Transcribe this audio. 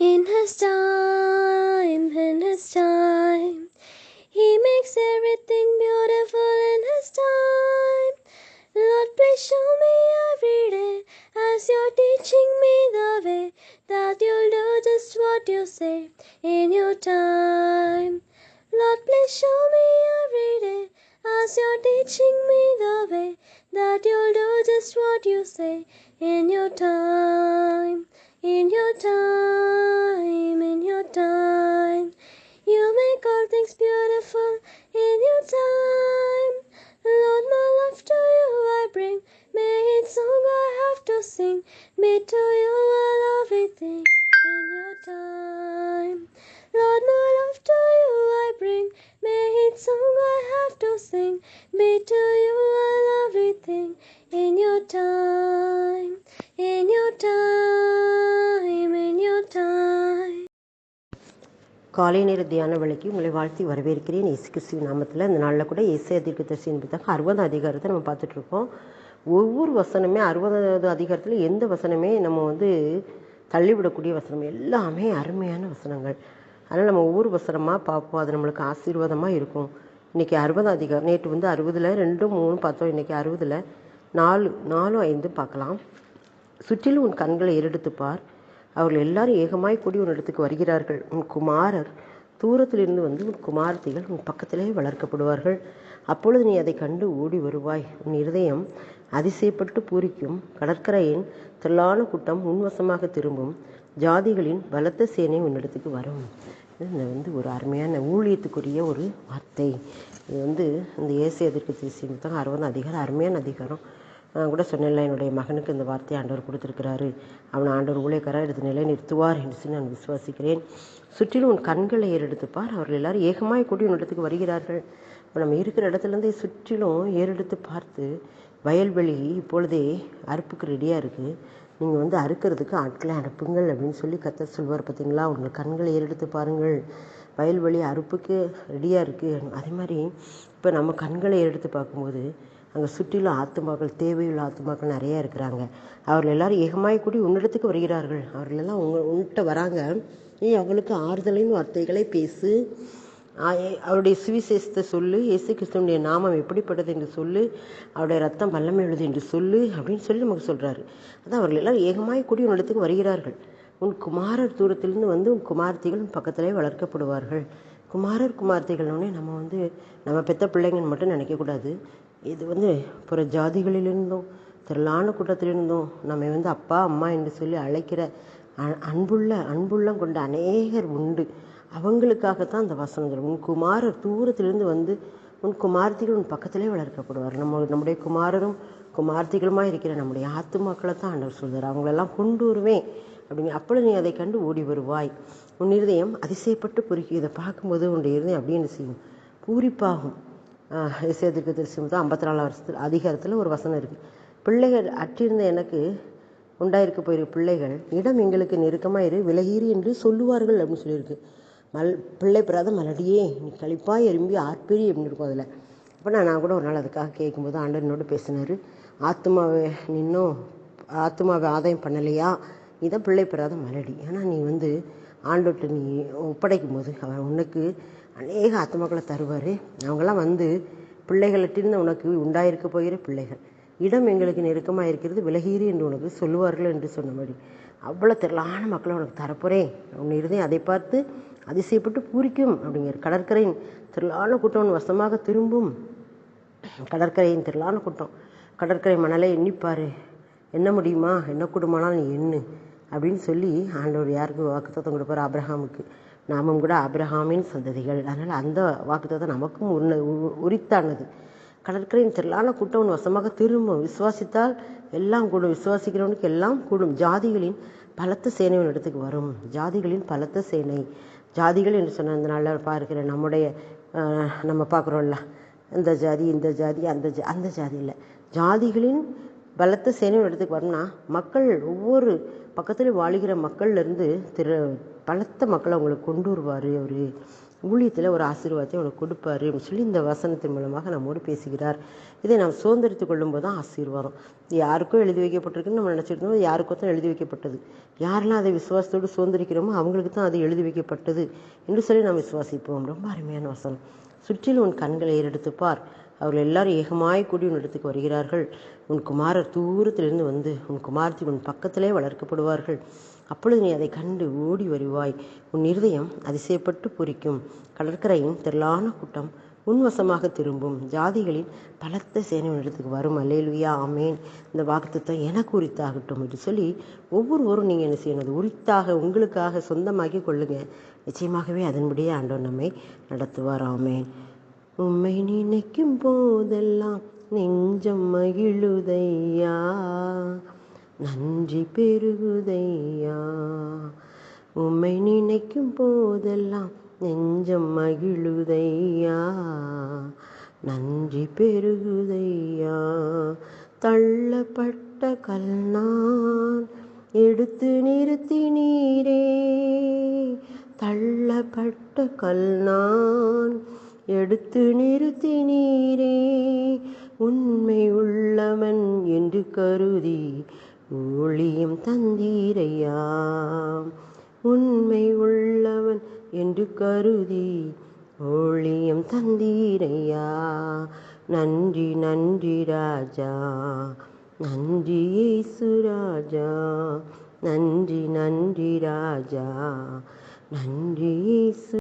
In His time, in His time, He makes everything beautiful in His time. Lord, please show me every day as you're teaching me the way that you'll do just what you say in your time. Lord, please show me every day as you're teaching me the way that you'll do just what you say in your time, be to you a everything. In your time, in your time, in your time. காலை நேர தியான வேலைக்கு உங்களை வாழ்த்தி வரவேற்கிறேன். இயேசு கிறிஸ்துவ நாமத்தில் இந்த நாளில் கூட இசை தீர்க்கதரிசியின் புத்தகம் அறுபது அதிகாரத்தை நம்ம பார்த்துட்டு இருக்கோம் ஒவ்வொரு வசனமே அறுபதாவது அதிகாரத்தில் எந்த வசனமே நம்ம வந்து தள்ளிவிடக்கூடிய வசனம். எல்லாமே அருமையான வசனங்கள். அதனால் நம்ம ஒவ்வொரு வசனமாக பார்ப்போம். அது நம்மளுக்கு ஆசீர்வாதமாக இருக்கும். இன்றைக்கி அறுபது அதிகாரம். நேற்று வந்து அறுபதில் ரெண்டு மூணு பார்த்தோம். இன்றைக்கி அறுபதில் நாலு நாலு ஐந்து பார்க்கலாம். சுற்றிலும் உன் கண்களை ஏறெடுத்துப் பார் அவர்கள் எல்லாரும் ஏகமாய் கூடி உன் இடத்துக்கு வருகிறார்கள். உன் குமாரர் தூரத்திலிருந்து வந்து உன் குமாரத்திகள் உன் பக்கத்திலே வளர்க்கப்படுவார்கள். அப்பொழுது நீ அதை கண்டு ஓடி வருவாய். உன் இருதயம் அதிசயப்பட்டு பூரிக்கும். கடற்கரையின் திரளான கூட்டம் உன்வசமாக திரும்பும். ஜாதிகளின் பலத்த சேனை உன்னிடத்துக்கு வரும். இது வந்து ஒரு அருமையான ஊழியத்துக்குரிய ஒரு வார்த்தை. இது வந்து இந்த ஏசை எதிர்க்கு தேசிய புத்தகம் அறுபது அதிகாரம் அருமையான அதிகாரம். நான் கூட சொன்னேன்ல என்னுடைய மகனுக்கு இந்த வார்த்தையை ஆண்டவர் கொடுத்துருக்கிறாரு. அவனை ஆண்டவர் ஊழியக்காரர் எடுத்து நிலை நிறுத்துவார் என்று நான் விசுவாசிக்கிறேன். சுற்றிலும் உன் கண்களை ஏறெடுத்துப்பார் அவர்கள் எல்லாரும் ஏகமாய் கூடி உன் இடத்துக்கு வருகிறார்கள். இப்போ நம்ம இருக்கிற இடத்துலேருந்தே சுற்றிலும் ஏறெடுத்து பார்த்து வயல்வெளி இப்பொழுதே அறுப்புக்கு ரெடியாக இருக்குது நீங்கள் வந்து அறுக்கிறதுக்கு ஆட்களை அனுப்புங்கள் அப்படின்னு சொல்லி கத்தர் சொல்வார் பார்த்தீங்களா? உங்கள் கண்களை ஏறெடுத்து பாருங்கள். வயல்வெளி அறுப்புக்கு ரெடியாக இருக்குது அதே மாதிரி இப்போ நம்ம கண்களை எடுத்து பார்க்கும்போது அங்கே சுற்றிலும் ஆத்துமாக்கள் தேவையுள்ள ஆத்துமாக்கள் நிறையா இருக்கிறாங்க. அவர்கள் எல்லாரும் ஏகமாய் கூடி உன்னிடத்துக்கு வருகிறார்கள். அவர்கள் எல்லாம் உங்க உன்கிட்ட வராங்க. நீ அவங்களுக்கு ஆறுதலின் வார்த்தைகளை பேசு. அவருடைய சுவிசேஷத்தை சொல்லு இயேசு கிறிஸ்துவனுடைய நாமம் எப்படிப்பட்டது என்று சொல்லு அவருடைய ரத்தம் வல்லமை உள்ளது என்று சொல்லு அப்படின்னு சொல்லி நமக்கு சொல்கிறாரு அதான் அவர்கள் எல்லாரும் ஏகமாய் கூடி உன்னிடத்துக்கு வருகிறார்கள். உன் குமாரர் தூரத்திலிருந்து வந்து உன் குமார்த்திகள் பக்கத்திலே வளர்க்கப்படுவார்கள். குமாரர் குமார்த்திகள்னே நம்ம வந்து நம்ம பெத்த பிள்ளைங்கன்னு மட்டும் நினைக்கக்கூடாது இது வந்து பிற ஜாதிகளிலிருந்தும் திரளான கூட்டத்திலிருந்தும் நம்ம வந்து அப்பா அம்மா என்று சொல்லி அழைக்கிற அன்புள்ள அன்புள்ளம் கொண்ட அநேகர் உண்டு. அவங்களுக்காகத்தான் அந்த வசனங்கள் உன் குமாரர் தூரத்திலிருந்து வந்து உன் குமார்த்திகள் உன் பக்கத்திலே வளர்க்கப்படுவார். நம்ம நம்முடைய குமாரரும் குமார்த்திகளுமாக இருக்கிற நம்முடைய ஆத்துமாக்களை தான் ஆண்டவர் சொல்கிறார் அவங்களெல்லாம் கொண்டு வருவேன் அப்படிங்க அப்பொழுது நீ அதை கண்டு ஓடி வருவாய். உன் இருதயம் அதிசயப்பட்டு பொறுக்கி இதை பார்க்கும்போது உன்னுடைய இருதயம் அப்படின்னு செய்யும்? பூரிப்பாகும். இசையத்திற்கு திருச்சி தான் ஐம்பத்தி நாலாம் வருஷத்தில் அதிகாரத்தில் ஒரு வசனம் இருக்குது பிள்ளைகள் அற்றிருந்த எனக்கு உண்டாயிருக்க போயிருக்க பிள்ளைகள் இடம் எங்களுக்கு நெருக்கமாக இரு விலகீறு என்று சொல்லுவார்கள் அப்படின்னு சொல்லியிருக்கு. மல் பிள்ளை பெறாத மலடியே நீ கழிப்பாக எறும்பி ஆர்ப்பெரி அப்படின்னு இருக்கும் அதில். அப்போ நான் நான் கூட ஒரு நாள் அதுக்காக கேட்கும்போது ஆண்டவர் என்னோட பேசினார். ஆத்மாவை நீ ஆத்மாவை ஆதாயம் பண்ணலையா? நீ தான் பிள்ளை பெறாத மலடி. ஆனால் நீ வந்து ஆண்டோட்ட நீ ஒப்படைக்கும் போது அவர் உனக்கு அநேக ஆத்மாக்களை தருவார். அவங்களாம் வந்து பிள்ளைகளிட்டிருந்து உனக்கு உண்டாயிருக்க போகிற பிள்ளைகள். இடம் எங்களுக்கு நெருக்கமாக இருக்கிறது விலகீரி என்று உனக்கு சொல்லுவார்கள் என்று சொன்னபடி. அவ்வளோ திரளான மக்களை உனக்கு தரப்போகிறேன் உன் இருதயம் அதை பார்த்து அதிசயப்பட்டு பூரிக்கும் அப்படிங்கிற கடற்கரையின் திரளான கூட்டம் வசமாக திரும்பும். கடற்கரையின் திரளான கூட்டம். கடற்கரை மணலை எண்ணிப்பார். என்ன முடியுமா? என்ன கூடுமானால் நீ எண்ணு அப்படின்னு சொல்லி ஆண்டவர் யாருக்கு வாக்குத்தத்தம் கொடுப்பார்? ஆப்ரஹாமுக்கு நாமும் கூட ஆப்ரஹாமின் சந்ததிகள். அதனால் அந்த வாக்குத்தத்தம் நமக்கும் உன்ன உ- உரித்தானது. கடற்கரையின் திரளான கூட்டம் உன் வசமாக திரும்பும். விசுவாசித்தால் எல்லாம் கூடும். விசுவாசிக்கிறவனுக்கு எல்லாம் கூடும். ஜாதிகளின் பலத்த சேனை உன் இடத்துக்கு வரும். ஜாதிகளின் பலத்த சேனை. ஜாதிகள் என்று சொன்னதுனால பார்க்கிற நம்முடைய நம்ம பார்க்குறோம்ல. இந்த ஜாதி இந்த ஜாதி அந்த ஜா அந்த ஜாதி இல்லை. ஜாதிகளின் பலத்த சேனை ஒரு இடத்துக்கு வரணும்னா மக்கள் ஒவ்வொரு பக்கத்தில் வாழுகிற மக்கள்லேருந்து திரு பலத்த மக்களை அவங்களுக்கு கொண்டு வருவார் அவர். ஊழியத்தில் ஒரு ஆசீர்வாதத்தை உனக்கு கொடுப்பாரு அப்படின்னு சொல்லி இந்த வசனத்தின் மூலமாக நம்மோடு பேசுகிறார். இதை நாம் சுதந்திரித்து கொள்ளும்போது தான் ஆசீர்வாதம் யாருக்கும் எழுதி வைக்கப்பட்டிருக்குன்னு நம்ம நினச்சிருந்தோம். அது யாருக்கோ தான் எழுதி வைக்கப்பட்டது. யாரெல்லாம் அதை விசுவாசத்தோடு சுதந்திரிக்கிறோமோ அவங்களுக்கு தான் அது எழுதி வைக்கப்பட்டது என்று சொல்லி நாம் விசுவாசிப்போம். ரொம்ப அருமையான வசனம். சுற்றிலும் உன் கண்களை ஏறெடுத்து பார் அவர்கள் எல்லாரும் ஏகமாய் கூடி உன் இடத்துக்கு வருகிறார்கள். உன் குமாரர் தூரத்திலிருந்து வந்து உன் குமாரத்தி உன் பக்கத்திலே வளர்க்கப்படுவார்கள். அப்பொழுது நீ அதை கண்டு ஓடி வருவாய். உன் இருதயம் அதிசயப்பட்டு பொறிக்கும். கடற்கரையின் திரளான கூட்டம் உன்வசமாக திரும்பும். ஜாதிகளின் பலத்த சேனையிடத்துக்கு வரும். அல்லேலுயா ஆமேன். இந்த வாக்குத்தம் எனக்கு உரித்தாகட்டும் என்று சொல்லி ஒவ்வொருவரும் நீங்கள் என்ன செய்யணும்? உரித்தாக உங்களுக்காக சொந்தமாக்கி கொள்ளுங்க. நிச்சயமாகவே அதன்படியே ஆண்டவர் நம்மை நடத்துவார். ஆமேன். உண்மை நினைக்கும் போதெல்லாம் நெஞ்சம் மகிழுதையா? நன்றி பெருகுதையா உம்மை நினைக்கும் போதெல்லாம் நெஞ்சம் மகிழுதையா நன்றி பெருகுதையா தள்ளப்பட்ட கல்நான் எடுத்து நிறுத்தி நீரே. தள்ளப்பட்ட கல்நான் எடுத்து நிறுத்தி நீரே. உண்மை உள்ளவன் என்று கருதி ஊழியம் தந்தீரையா? உண்மை உள்ளவன் என்று கருதி ஊழியம் தந்தீரையா? நன்றி நன்றி ராஜா. நன்றி இயேசு ராஜா. நன்றி நன்றி ராஜா. நன்றி இயேசு